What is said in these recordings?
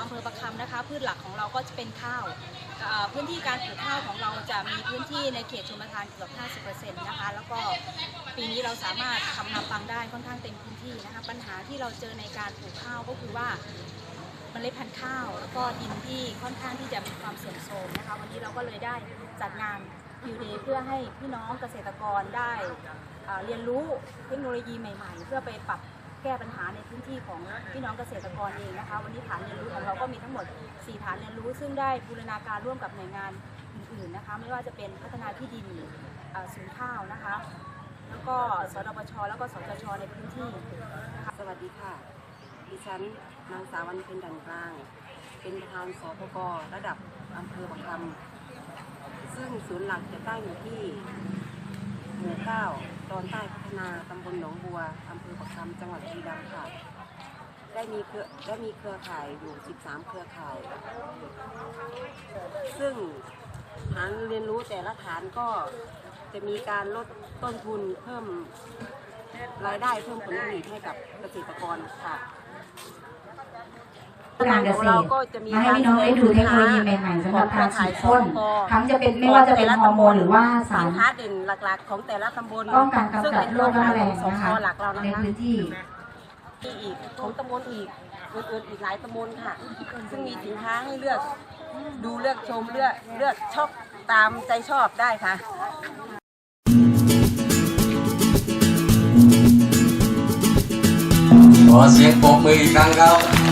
อำเภอประคำนะคะ พืชหลักของเราก็จะเป็นข้าวพื้นที่การปลูกข้าวของเราจะมีพื้นที่ในเขตชลประทานเกือบ 50%นะคะ แล้วก็ปีนี้เราสามารถทำนาปังได้ค่อนข้างเต็มพื้นที่นะคะ ปัญหาที่เราเจอในการปลูกข้าวก็คือว่าเมล็ดพันธุ์ข้าว แล้วก็ดินที่ค่อนข้างที่จะมีความเสื่อมโทรมนะคะ วันนี้เราก็เลยได้จัดงานฟิวเดย์เพื่อให้พี่น้องเกษตรกรได้เรียนรู้เทคโนโลยีใหม่ ๆ เพื่อไปปรับ แก้ปัญหาในพื้นที่ของพี่น้องเกษตรกรเองนะคะ วันนี้ฐานเรียนรู้ของเราก็มีทั้งหมด 4 ฐานเรียนรู้ ซึ่งได้บูรณาการร่วมกับหน่วยงานอื่นๆนะคะ ไม่ว่าจะเป็นพัฒนาที่ดินศูนย์ข้าวนะคะ แล้วก็สดปชแล้วก็สจชในพื้นที่นะคะสวัสดีค่ะ ดิฉันนางสาววันเพ็ญดันกลาง เป็นประธานสพกระดับอำเภอประคำซึ่งศูนย์หลักจะตั้งอยู่ที่หมู่เก้า ตอนใต้พัฒนาตำบลหนองบัวอำเภอประคำจังหวัดบุรีรัมย์ค่ะ ได้มีเครือได้มีเครือข่ายอยู่ 13 เครือข่าย ซึ่งฐานเรียนรู้แต่ละฐานก็จะมีการลดต้นทุนเพิ่มรายได้เพิ่มผลผลิตให้กับเกษตรกรค่ะการเกษเราตรก็จะมีมาให้พี่น้องได้ดูเทคโนโลยีใหม่ๆ สำหรับการฉีดพ่นทั้งจะเป็นไม่ว่าจะเป็นฮอร์โมนหรือว่าสาสิรนค้าเด่นหลักๆ ของแต่ละตำบลป้องกันซึ่งกำจัดเป็นโรคร้ายแรงสองนะคคะอหลักเรานะในคะพื้นที่มีอีกของตำบลอีกอื่นๆอีกหลายตำบลค่ะ ซึ่งมีสินค้าให้เลือกดูเลือกชมเลือกเลือกชอบตามใจชอบได้ค่ะขอเสียงปรบมืออีกครั้งครับ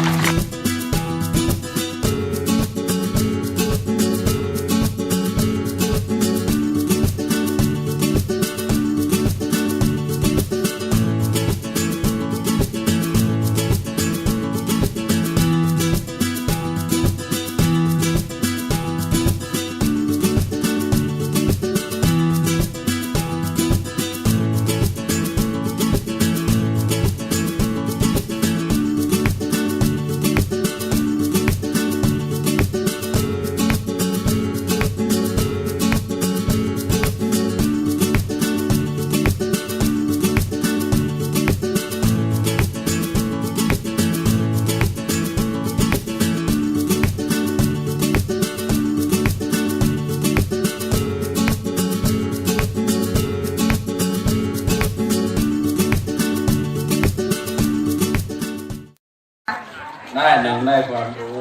ได้หนึ่งได้ความรู้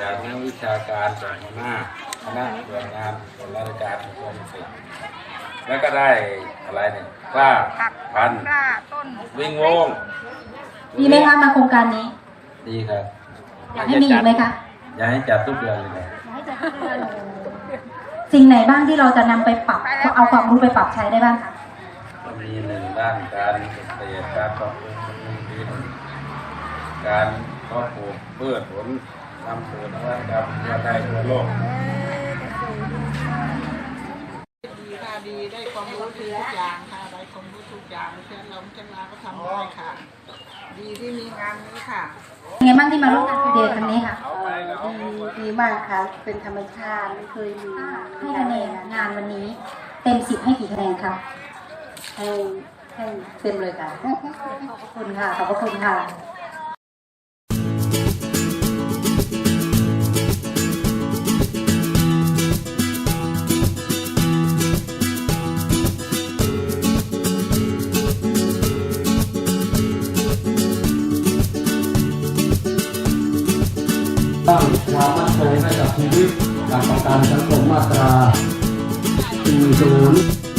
จากนักวิชาการจากหัวหน้าคณะหน่วยงานส่วนราชการกระทรวงเกษตรแล้วก็ได้อะไรเนี่ยกล้าพันธุ์วิ่งวงดีไหมคะมาโครงการนี้ดีครับอยากให้มีอีกไหมคะอยากให้จัดทุกเดือนเลยนะสิ่งไหนบ้างที่เราจะนำไปปรับเอาความรู้ไปปรับใช้ได้บ้างคะก็มีหนึ่งด้านการเกษตรการปรับปรุงบำรุงดิน การเพาะปลูกพืชผลนำสู่นวัตกรรมทั่วไทยทั่วโลก ดีค่ะดีได้ความรู้ทุกอย่างค่ะได้ความรู้ทุกอย่างเช่นเราเช่นลาก็ทำได้ค่ะ ดีที่มีงานนี้ค่ะเป็นไงบ้างที่มาร่วมงานฟิวเดย์ครั้งนี้ค่ะ ดีดีมากค่ะ เป็นธรรมชาติไม่เคยมีให้คะแนนงานวันนี้เต็มสิบให้กี่คะแนนคะให้ให้เต็มเลยค่ะ ขอบพระคุณค่ะ ขอบพระคุณค่ะ การสังคมมาตรา40